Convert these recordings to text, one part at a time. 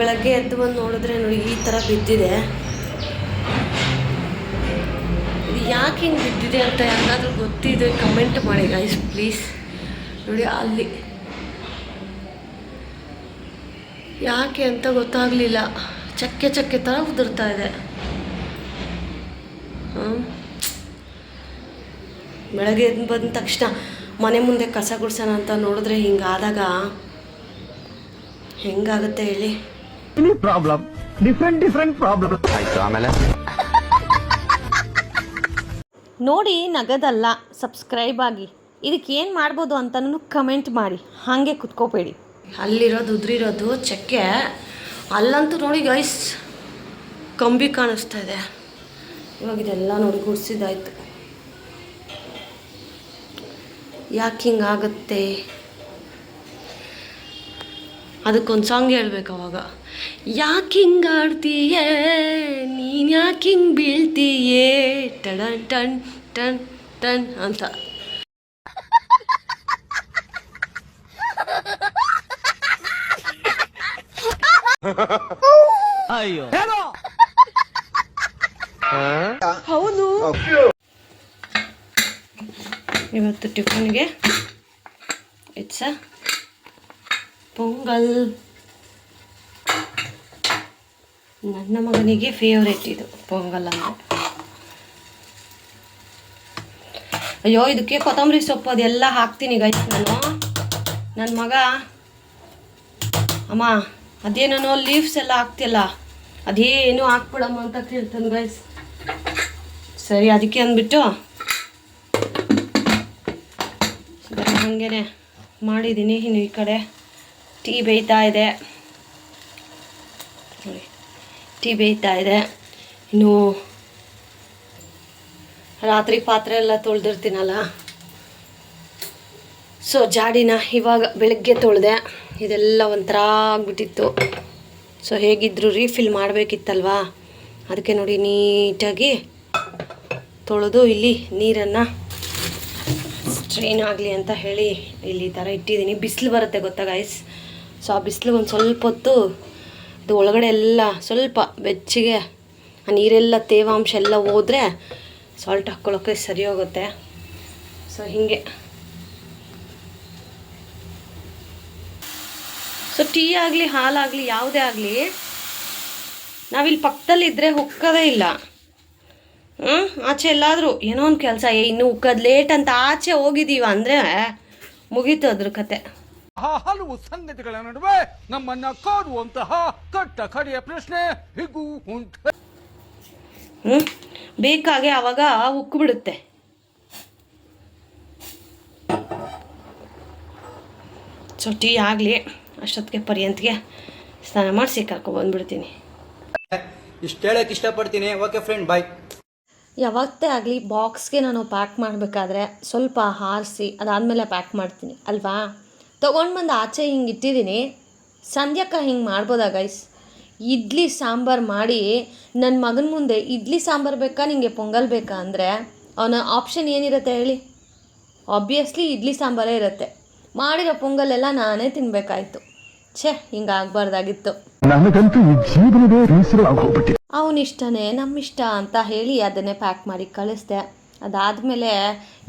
ಬೆಳಗ್ಗೆ ಎದ್ದು ಬಂದು ನೋಡಿದ್ರೆ ನೋಡಿ ಈ ಥರ ಬಿದ್ದಿದೆ. ಇದು ಯಾಕೆ ಹಿಂಗೆ ಬಿದ್ದಿದೆ ಅಂತ ಯಾರಾದರೂ ಗೊತ್ತಿದೆ ಕಮೆಂಟ್ ಮಾಡಿ ಗೈಸ್ ಪ್ಲೀಸ್ ನೋಡಿ ಅಲ್ಲಿ. ಯಾಕೆ ಅಂತ ಗೊತ್ತಾಗಲಿಲ್ಲ. ಚಕ್ಕೆ ಚಕ್ಕೆ ಥರ ಉದುರ್ತಾ ಇದೆ. ಬೆಳಗ್ಗೆ ಎದ್ದು ಬಂದ ತಕ್ಷಣ ಮನೆ ಮುಂದೆ ಕಸ ಗುಡ್ಸೋಣ ಅಂತ ನೋಡಿದ್ರೆ ಹಿಂಗಾದಾಗ ಹೆಂಗಾಗುತ್ತೆ ಹೇಳಿ. ಪ್ರಾಬ್ಲಮ್ ಡಿಫ್ರೆಂಟ್ ಡಿಫ್ರೆಂಟ್ ಪ್ರಾಬ್ಲಮ್ ಆಯ್ತು ಆಮೇಲೆ? ನೋಡಿ ನಗದಲ್ಲ ಸಬ್ಸ್ಕ್ರೈಬ್ ಆಗಿ. ಇದಕ್ಕೆ ಏನು ಮಾಡ್ಬೋದು ಅಂತನೂ ಕಮೆಂಟ್ ಮಾಡಿ. ಹಾಗೆ ಕುತ್ಕೋಬೇಡಿ. ಅಲ್ಲಿರೋದು ಉದ್ರಿರೋದು ಚಕ್ಕೆ. ಅಲ್ಲಂತೂ ನೋಡಿ ಗೈಸ್ ಕಂಬಿ ಕಾಣಿಸ್ತಾ ಇದೆ. ಇವಾಗ ಇದೆಲ್ಲ ನೋಡಿ ಗುಡ್ಸಿದಾಯ್ತು ಯಾಕೆ ಹಿಂಗಾಗುತ್ತೆ? ಅದಕ್ಕೊಂದು ಸಾಂಗ್ ಹೇಳ್ಬೇಕು ಅವಾಗ. ಯಾಕೆ ಹಿಂಗೆ ಆಡ್ತೀಯೇ? ನೀನು ಯಾಕೆ ಹಿಂಗೆ ಬೀಳ್ತೀಯೇ? ಟಡ ಟನ್ ಟನ್ ಟನ್ ಅಂತ. ಅಯ್ಯೋ. ಹೌದು. ಇವತ್ತು ಟಿಫನ್ಗೆ ಇಟ್ಸ್ ಪೊಂಗಲ್. ನನ್ನ ಮಗನಿಗೆ ಫೇವ್ರೇಟ್ ಇದು, ಪೊಂಗಲ್ ಅಂದರೆ. ಅಯ್ಯೋ, ಇದಕ್ಕೆ ಕೊತ್ತಂಬರಿ ಸೊಪ್ಪು ಅದೆಲ್ಲ ಹಾಕ್ತೀನಿ ಗೈಸ್ ನಾನು. ನನ್ನ ಮಗ, ಅಮ್ಮ ಅದೇನೋ ಲೀವ್ಸ್ ಎಲ್ಲ ಹಾಕ್ತಿಲ್ಲ ಅದೇನು ಹಾಕ್ಬಿಡಮ್ಮ ಅಂತ ಕೇಳ್ತಾನೆ ಗೈಸ್ ಸರಿ, ಅದಕ್ಕೆ ಅಂದ್ಬಿಟ್ಟು ಹಂಗೇನೆ ಮಾಡಿದ್ದೀನಿ ಇನ್ನು ಈ ಕಡೆ. ಟೀ ಬೇಯ್ತಾ ಇದೆ. ಟೀ ಬೇಯ್ತಾ ಇದೆ. ಇನ್ನು ರಾತ್ರಿ ಪಾತ್ರೆ ಎಲ್ಲ ತೊಳೆದಿರ್ತೀನಲ್ಲ? ಸೊ ಜಾಡಿನ ಇವಾಗ ಬೆಳಗ್ಗೆ ತೊಳೆದೆ. ಇದೆಲ್ಲ ಒಂಥರ ಆಗ್ಬಿಟ್ಟಿತ್ತು. ಸೊ ಹೇಗಿದ್ರು ರೀಫಿಲ್ ಮಾಡಬೇಕಿತ್ತಲ್ವಾ? ಅದಕ್ಕೆ ನೋಡಿ ನೀಟಾಗಿ ತೊಳೆದು ಇಲ್ಲಿ ನೀರನ್ನು ಸ್ಟ್ರೈನ್ ಆಗಲಿ ಅಂತ ಹೇಳಿ ಇಲ್ಲಿ ಥರ ಇಟ್ಟಿದ್ದೀನಿ. ಬಿಸಿಲು ಬರುತ್ತೆ ಗೊತ್ತಾ ಗೈಸ್ ಸೊ ಆ ಬಿಸಿಲಿಗೆ ಒಂದು ಸ್ವಲ್ಪ ಹೊತ್ತು ಇದು ಒಳಗಡೆ ಎಲ್ಲ ಸ್ವಲ್ಪ ಬೆಚ್ಚಗೆ ಆ ನೀರೆಲ್ಲ ತೇವಾಂಶ ಎಲ್ಲ ಹೋದರೆ ಸಾಲ್ಟ್ ಹಾಕ್ಕೊಳ್ಳೋಕ್ಕೆ ಸರಿ ಹೋಗುತ್ತೆ. ಸೊ ಹೀಗೆ. ಸೊ ಟೀ ಆಗಲಿ ಹಾಲಾಗಲಿ ಯಾವುದೇ ಆಗಲಿ ನಾವಿಲ್ಲಿ ಪಕ್ಕದಲ್ಲಿದ್ದರೆ ಹುಕ್ಕದೇ ಇಲ್ಲ. ಹ್ಞೂ ಆಚೆ ಎಲ್ಲಾದರೂ ಏನೋ ಒಂದು ಕೆಲಸ. ಏ, ಇನ್ನೂ ಉಕ್ಕೋದು ಲೇಟ್ ಅಂತ ಆಚೆ ಹೋಗಿದ್ದೀವ ಅಂದರೆ ಮುಗೀತು ಅದ್ರ ಕತೆ. ಆ ಹಲವು ಸಂಗತಿಗಳ ನಡುವೆ ನಮ್ಮನ್ನ ಕಾಡುವಂತಹ ಕಟ್ಟ ಕಡೆಯ ಪ್ರಶ್ನೆ ಹೀಗೂ ಉಂಟು? ಹ್ಞೂ ಬೇಕಾಗೆ ಆವಾಗ ಉಕ್ಕಿಬಿಡುತ್ತೆ ಸೊ ಟೀ ಆಗಲಿ ಅಷ್ಟೊತ್ತಿಗೆ ಪರ್ಯಂತ್ಗೆ ಸ್ನಾನ ಮಾಡಿಸಿ ಕರ್ಕೊಬಂದ್ಬಿಡ್ತೀನಿ ಇಷ್ಟು ಹೇಳಕ್ಕೆ ಇಷ್ಟಪಡ್ತೀನಿ. ಓಕೆ ಫ್ರೆಂಡ್ ಬಾಯ್ ಯಾವತ್ತೇ ಆಗಲಿ ಬಾಕ್ಸ್ಗೆ ನಾನು ಪ್ಯಾಕ್ ಮಾಡಬೇಕಾದ್ರೆ ಸ್ವಲ್ಪ ಹಾರಿಸಿ ಅದಾದಮೇಲೆ ಪ್ಯಾಕ್ ಮಾಡ್ತೀನಿ ಅಲ್ವಾ? ತೊಗೊಂಡು ಬಂದು ಆಚೆ ಹಿಂಗೆ ಇಟ್ಟಿದ್ದೀನಿ ಸಂಧ್ಯಕ್ಕ ಹಿಂಗೆ ಮಾಡ್ಬೋದಾ ಗೈಸ್ ಇಡ್ಲಿ ಸಾಂಬಾರು ಮಾಡಿ ನನ್ನ ಮಗನ ಮುಂದೆ ಇಡ್ಲಿ ಸಾಂಬಾರು ಬೇಕಾ ನಿಮಗೆ ಪೊಂಗಲ್ ಬೇಕಾ ಅಂದರೆ ಅವನ ಆಪ್ಷನ್ ಏನಿರುತ್ತೆ ಹೇಳಿ? ಆಬ್ವಿಯಸ್ಲಿ ಇಡ್ಲಿ ಸಾಂಬಾರೇ ಇರುತ್ತೆ. ಮಾಡಿರೋ ಪೊಂಗಲೆಲ್ಲ ನಾನೇ ತಿನ್ನಬೇಕಾಯ್ತು ಛೇ ಹಿಂಗೆ ಆಗಬಾರ್ದಾಗಿತ್ತು. ನನಗಂತೂ ಈ ಜೀವನವೇ ಬೇಸರ ಆಗೋಗ್ಬಿಟ್ಟಿದೆ. ಅವನಿಷ್ಟನೇ ನಮ್ಮಿಷ್ಟ ಅಂತ ಹೇಳಿ ಅದನ್ನೇ ಪ್ಯಾಕ್ ಮಾಡಿ ಕಳಿಸ್ದೆ. ಅದಾದಮೇಲೆ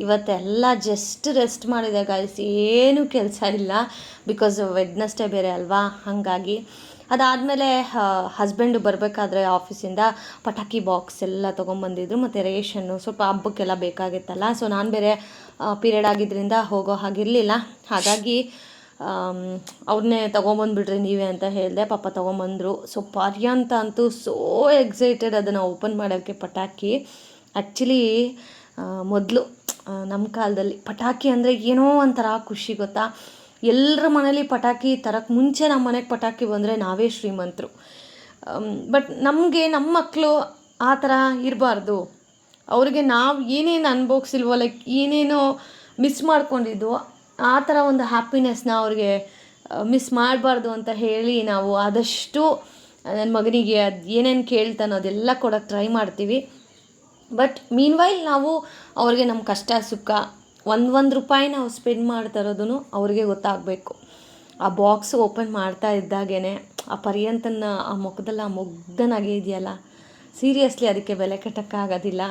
ಇವತ್ತೆಲ್ಲ ಜಸ್ಟ್ ರೆಸ್ಟ್ ಮಾಡಿದೆ ಗಾಯ್ಸ್ ಏನೂ ಕೆಲಸ ಇಲ್ಲ. ಬಿಕಾಸ್ ವೆಡ್ನಸ್ಡೇ ಬೇರೆ ಅಲ್ವಾ? ಹಾಗಾಗಿ ಅದಾದಮೇಲೆ ಹಸ್ಬೆಂಡು ಬರಬೇಕಾದ್ರೆ ಆಫೀಸಿಂದ ಪಟಾಕಿ ಬಾಕ್ಸ್ ಎಲ್ಲ ತೊಗೊಂಬಂದಿದ್ರು, ಮತ್ತು ರೇಷನ್ನು ಸ್ವಲ್ಪ ಹಬ್ಬಕ್ಕೆಲ್ಲ ಬೇಕಾಗಿತ್ತಲ್ಲ. ಸೊ ನಾನು ಬೇರೆ ಪೀರಿಯಡ್ ಆಗಿದ್ದರಿಂದ ಹೋಗೋ ಹಾಗಿರಲಿಲ್ಲ. ಹಾಗಾಗಿ ಅವ್ರನ್ನೇ ತೊಗೊಂಬಂದ್ಬಿಡ್ರಿ ನೀವೇ ಅಂತ ಹೇಳಿದೆ. ಪಾಪ ತೊಗೊಂಬಂದರು. ಸೊ ಪರ್ಯಂತ ಅಂತೂ ಸೋ ಎಕ್ಸೈಟೆಡ್ ಅದನ್ನು ಓಪನ್ ಮಾಡೋಕ್ಕೆ ಪಟಾಕಿ. ಆ್ಯಕ್ಚುಲಿ ಮೊದಲು ನಮ್ಮ ಕಾಲದಲ್ಲಿ ಪಟಾಕಿ ಅಂದರೆ ಏನೋ ಒಂಥರ ಖುಷಿ ಗೊತ್ತಾ? ಎಲ್ಲರ ಮನೇಲಿ ಪಟಾಕಿ ತರಕ್ಕೆ ಮುಂಚೆ ನಮ್ಮ ಮನೆಗೆ ಪಟಾಕಿ ಬಂದರೆ ನಾವೇ ಶ್ರೀಮಂತರು. ಬಟ್ ನಮಗೆ ನಮ್ಮ ಮಕ್ಕಳು ಆ ಥರ ಇರಬಾರ್ದು. ಅವ್ರಿಗೆ ನಾವು ಏನೇನು ಅನ್ಭೋಗ್ಸಿಲ್ವೋ ಲೈಕ್ ಏನೇನೋ ಮಿಸ್ ಮಾಡ್ಕೊಂಡಿದ್ವು, ಆ ಥರ ಒಂದು ಹ್ಯಾಪಿನೆಸ್ನ ಅವ್ರಿಗೆ ಮಿಸ್ ಮಾಡಬಾರ್ದು ಅಂತ ಹೇಳಿ ನಾವು ಆದಷ್ಟು ನನ್ನ ಮಗನಿಗೆ ಅದು ಏನೇನು ಕೇಳ್ತಾನೋ ಅದೆಲ್ಲ ಕೊಡೋಕ್ಕೆ ಟ್ರೈ ಮಾಡ್ತೀವಿ. ಬಟ್ ಮೀನ್ವೈಲ್ ನಾವು ಅವ್ರಿಗೆ ನಮ್ಮ ಕಷ್ಟ, ಸುಖ ಒಂದು ಒಂದು ರೂಪಾಯಿ ನಾವು ಸ್ಪೆಂಡ್ ಮಾಡ್ತಾ ಇರೋದನ್ನು ಅವ್ರಿಗೆ ಗೊತ್ತಾಗಬೇಕು. ಆ ಬಾಕ್ಸ್ ಓಪನ್ ಮಾಡ್ತಾ ಇದ್ದಾಗೇ ಆ ಪರ್ಯಂತನ ಆ ಮುಖದಲ್ಲಿ ಆ ಮುಗ್ಧನಾಗೆ ಇದೆಯಲ್ಲ? ಸೀರಿಯಸ್ಲಿ ಅದಕ್ಕೆ ಬೆಲೆ ಕಟ್ಟೋಕ್ಕಾಗೋದಿಲ್ಲ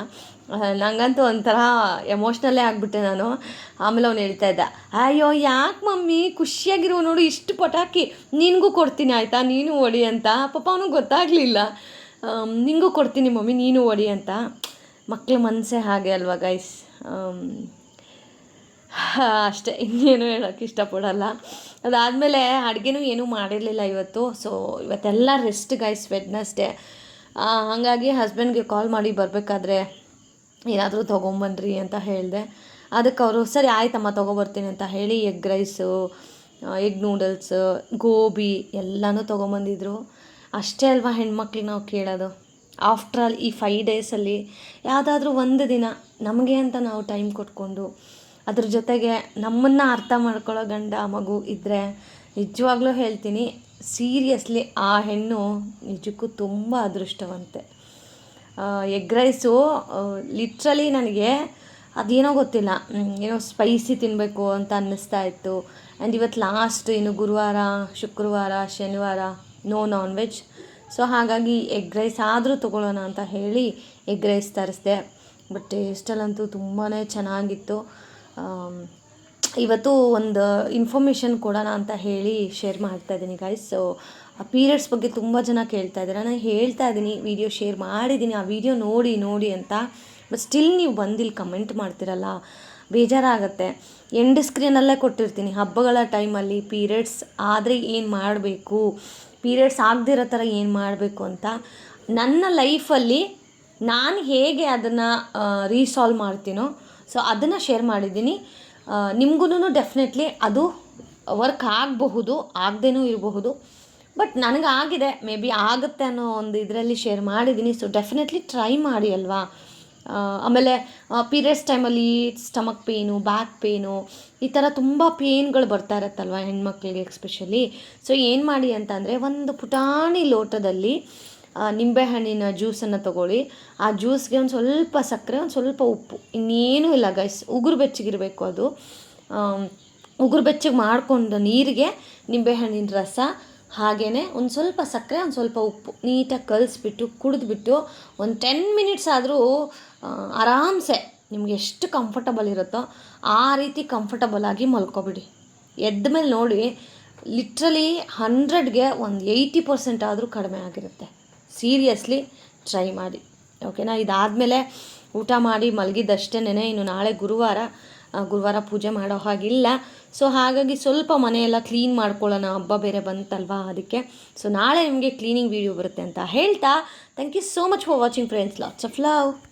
ನನಗಂತೂ ನಂಗಂತೂ ಒಂಥರ ಎಮೋಷ್ನಲ್ಲೇ ಆಗಿಬಿಟ್ಟೆ ನಾನು. ಆಮೇಲೆ ಅವ್ನು ಹೇಳ್ತಾ ಇದ್ದ, ಅಯ್ಯೋ, ಯಾಕೆ ಮಮ್ಮಿ? ಖುಷಿಯಾಗಿರೋ ನೋಡು, ಇಷ್ಟು ಪಟಾಕಿ ನಿನಗೂ ಕೊಡ್ತೀನಿ ಆಯಿತಾ? ನೀನು ಹೊಡಿ ಅಂತ. ಪಾಪ ಅವನಿಗೆ ಗೊತ್ತಾಗಲಿಲ್ಲ. ನಿನಗೂ ಕೊಡ್ತೀನಿ ಮಮ್ಮಿ, ನೀನು ಹೊಡಿ ಅಂತ. ಮಕ್ಳ ಮನಸ್ಸೇ ಹಾಗೆ ಅಲ್ವಾ ಗೈಸ್ ಅಷ್ಟೇ. ಇನ್ನೇನು ಹೇಳೋಕ್ಕೆ ಇಷ್ಟಪಡಲ್ಲ. ಅದಾದಮೇಲೆ ಅಡುಗೆನೂ ಏನೂ ಮಾಡಿರಲಿಲ್ಲ ಇವತ್ತು. ಸೊ ಇವತ್ತೆಲ್ಲ ರೆಸ್ಟ್ ಗೈಸ್ ವೆಡ್ನಸ್ಡೇ ಹಾಗಾಗಿ ಹಸ್ಬೆಂಡ್ಗೆ ಕಾಲ್ ಮಾಡಿ ಬರಬೇಕಾದ್ರೆ ಏನಾದರೂ ತೊಗೊಂಬನ್ರಿ ಅಂತ ಹೇಳಿದೆ. ಅದಕ್ಕೆ ಅವರು, ಸರಿ, ಆಯ್ತಮ್ಮ, ತೊಗೊಬರ್ತೀನಿ ಅಂತ ಹೇಳಿ egg rice egg noodles gobi ಎಲ್ಲನೂ ತೊಗೊಂಬಂದಿದ್ರು. ಅಷ್ಟೇ ಅಲ್ವಾ ಹೆಣ್ಮಕ್ಳಿಗೆ ನಾವು ಕೇಳೋದು? ಆಫ್ಟರ್ ಆಲ್ ಈ ಫೈ ಡೇಸಲ್ಲಿ ಯಾವುದಾದ್ರೂ ಒಂದು ದಿನ ನಮಗೆ ಅಂತ ನಾವು ಟೈಮ್ ಕೊಟ್ಕೊಂಡು ಅದ್ರ ಜೊತೆಗೆ ನಮ್ಮನ್ನು ಅರ್ಥ ಮಾಡ್ಕೊಳ್ಳೋ ಗಂಡ ಮಗು ಇದ್ದರೆ ನಿಜವಾಗ್ಲೂ ಹೇಳ್ತೀನಿ ಸೀರಿಯಸ್ಲಿ ಆ ಹೆಣ್ಣು ನಿಜಕ್ಕೂ ತುಂಬ ಅದೃಷ್ಟವಂತೆ. ಎಗ್ ರೈಸು ಲಿಟ್ರಲಿ ನನಗೆ ಅದೇನೋ ಗೊತ್ತಿಲ್ಲ ಏನೋ ಸ್ಪೈಸಿ ತಿನ್ನಬೇಕು ಅಂತ ಅನ್ನಿಸ್ತಾ ಇತ್ತು. ಆ್ಯಂಡ್ ಇವತ್ತು ಲಾಸ್ಟ್ ಇನ್ನು ಗುರುವಾರ, ಶುಕ್ರವಾರ, ಶನಿವಾರ ನೋ ನಾನ್ ವೆಜ್ ಸೊ ಹಾಗಾಗಿ ಎಗ್ ರೈಸ್ ಆದರೂ ತೊಗೊಳ್ಳೋಣ ಅಂತ ಹೇಳಿ ಎಗ್ ರೈಸ್ ತರಿಸ್ದೆ. ಬಟ್ ಟೇಸ್ಟಲ್ಲಂತೂ ತುಂಬಾ ಚೆನ್ನಾಗಿತ್ತು. ಇವತ್ತು ಒಂದು ಇನ್ಫಾರ್ಮೇಷನ್ ಕೊಡೋಣ ಅಂತ ಹೇಳಿ ಶೇರ್ ಮಾಡ್ತಾ ಇದ್ದೀನಿ ಗಾಯ್ಸ್ ಸೊ ಆ ಪೀರಿಯಡ್ಸ್ ಬಗ್ಗೆ ತುಂಬ ಜನ ಕೇಳ್ತಾ ಇದ್ದಾರೆ. ನಾನು ಹೇಳ್ತಾ ಇದ್ದೀನಿ ವಿಡಿಯೋ ಶೇರ್ ಮಾಡಿದ್ದೀನಿ, ಆ ವಿಡಿಯೋ ನೋಡಿ ನೋಡಿ ಅಂತ. ಬಟ್ ಸ್ಟಿಲ್ ನೀವು ಬಂದಿಲ್ಲಿ ಕಮೆಂಟ್ ಮಾಡ್ತಿರಲ್ಲ, ಬೇಜಾರಾಗುತ್ತೆ. ಎಂಡ್ ಸ್ಕ್ರೀನಲ್ಲೇ ಕೊಟ್ಟಿರ್ತೀನಿ. ಹಬ್ಬಗಳ ಟೈಮಲ್ಲಿ ಪೀರಿಯಡ್ಸ್ ಆದರೆ ಏನು ಮಾಡಬೇಕು? ಪೀರಿಯಡ್ಸ್ ಆಗದಿರೋ ಥರ ಏನು ಮಾಡಬೇಕು ಅಂತ, ನನ್ನ ಲೈಫಲ್ಲಿ ನಾನು ಹೇಗೆ ಅದನ್ನು ರೀಸಾಲ್ವ್ ಮಾಡ್ತೀನೋ ಸೊ ಅದನ್ನು ಶೇರ್ ಮಾಡಿದ್ದೀನಿ. ನಿಮ್ಗೂ ಡೆಫಿನೆಟ್ಲಿ ಅದು ವರ್ಕ್ ಆಗಬಹುದು, ಆಗದೇನೂ ಇರಬಹುದು ಬಟ್ ನನಗಾಗಿದೆ ಮೇ ಬಿ ಆಗುತ್ತೆ ಅನ್ನೋ ಒಂದು ಇದರಲ್ಲಿ ಶೇರ್ ಮಾಡಿದ್ದೀನಿ ಸೊ ಡೆಫಿನೆಟ್ಲಿ ಟ್ರೈ ಮಾಡಿ ಅಲ್ವಾ? ಆಮೇಲೆ ಪೀರಿಯಡ್ಸ್ ಟೈಮಲ್ಲಿ ಸ್ಟಮಕ್ ಪೇನು ಬ್ಯಾಕ್ ಪೇನು ಈ ಥರ ತುಂಬ ಪೇನ್ಗಳು ಬರ್ತಾ ಇರತ್ತಲ್ವ ಹೆಣ್ಮಕ್ಳಿಗೆ ಎಕ್ಸ್ಪೆಷಲಿ ಸೊ ಏನು ಮಾಡಿ ಅಂತಂದರೆ ಒಂದು ಪುಟಾಣಿ ಲೋಟದಲ್ಲಿ ನಿಂಬೆಹಣ್ಣಿನ ಜ್ಯೂಸನ್ನು ತಗೊಳ್ಳಿ. ಆ ಜ್ಯೂಸ್ಗೆ ಒಂದು ಸ್ವಲ್ಪ ಸಕ್ಕರೆ, ಒಂದು ಸ್ವಲ್ಪ ಉಪ್ಪು. ಇನ್ನೇನೂ ಇಲ್ಲ ಗೈಸ್ ಉಗುರು ಬೆಚ್ಚಗಿರಬೇಕು ಅದು. ಉಗುರು ಬೆಚ್ಚಗೆ ಮಾಡಿಕೊಂಡು ನೀರಿಗೆ ನಿಂಬೆಹಣ್ಣಿನ ರಸ ಹಾಗೆಯೇ ಒಂದು ಸ್ವಲ್ಪ ಸಕ್ಕರೆ, ಒಂದು ಸ್ವಲ್ಪ ಉಪ್ಪು ನೀಟಾಗಿ ಕಲಿಸ್ಬಿಟ್ಟು, ಕುಡಿದ್ಬಿಟ್ಟು ಒಂದು ಟೆನ್ ಮಿನಿಟ್ಸ್ ಆದರೂ ಆರಾಮ್ಸೆ ನಿಮ್ಗೆ ಎಷ್ಟು ಕಂಫರ್ಟಬಲ್ ಇರುತ್ತೋ ಆ ರೀತಿ ಕಂಫರ್ಟಬಲ್ ಆಗಿ ಮಲ್ಕೊಬಿಡಿ. ಎದ್ದ ಮೇಲೆ ನೋಡಿ ಲಿಟ್ರಲಿ ಹಂಡ್ರೆಡ್ಗೆ ಒಂದು ಏಯ್ಟಿ ಪರ್ಸೆಂಟ್ ಆದರೂ ಕಡಿಮೆ ಆಗಿರುತ್ತೆ. ಸೀರಿಯಸ್ಲಿ ಟ್ರೈ ಮಾಡಿ. ಓಕೆನಾ ಇದಾದಮೇಲೆ ಊಟ ಮಾಡಿ ಮಲಗಿದ್ದಷ್ಟೇನೆ ಇನ್ನು ನಾಳೆ ಗುರುವಾರ ಗುರುವಾರ ಪೂಜೆ ಮಾಡೋ ಹಾಗಿಲ್ಲ. ಸೊ ಹಾಗಾಗಿ ಸ್ವಲ್ಪ ಮನೆಯೆಲ್ಲ ಕ್ಲೀನ್ ಮಾಡ್ಕೊಳ್ಳೋಣ. ಹಬ್ಬ ಬೇರೆ ಬಂತಲ್ವಾ ಅದಕ್ಕೆ. ಸೊ ನಾಳೆ ನಿಮಗೆ ಕ್ಲೀನಿಂಗ್ ವೀಡಿಯೋ ಬರುತ್ತೆ ಅಂತ ಹೇಳ್ತಾ. Thank you so much for watching friends lots of love